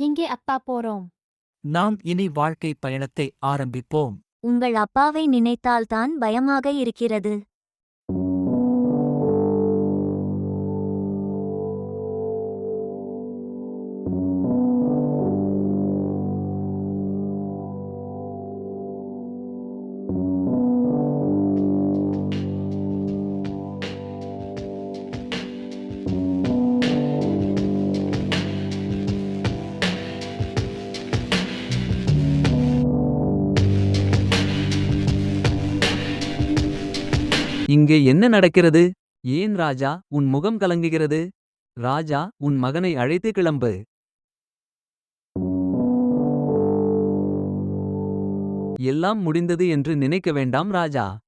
எங்கே அப்பா போறோம்? நாம் இனி வாழ்க்கை பயணத்தை ஆரம்பிப்போம். உங்கள் அப்பாவை நினைத்தால்தான் பயமாக இருக்கிறது. இங்கே என்ன நடக்கிறது? ஏன் ராஜா உன் முகம் கலங்குகிறது? ராஜா உன் மகனை அழைத்து கிளம்பு. எல்லாம் முடிந்தது என்று நினைக்க வேண்டாம் ராஜா.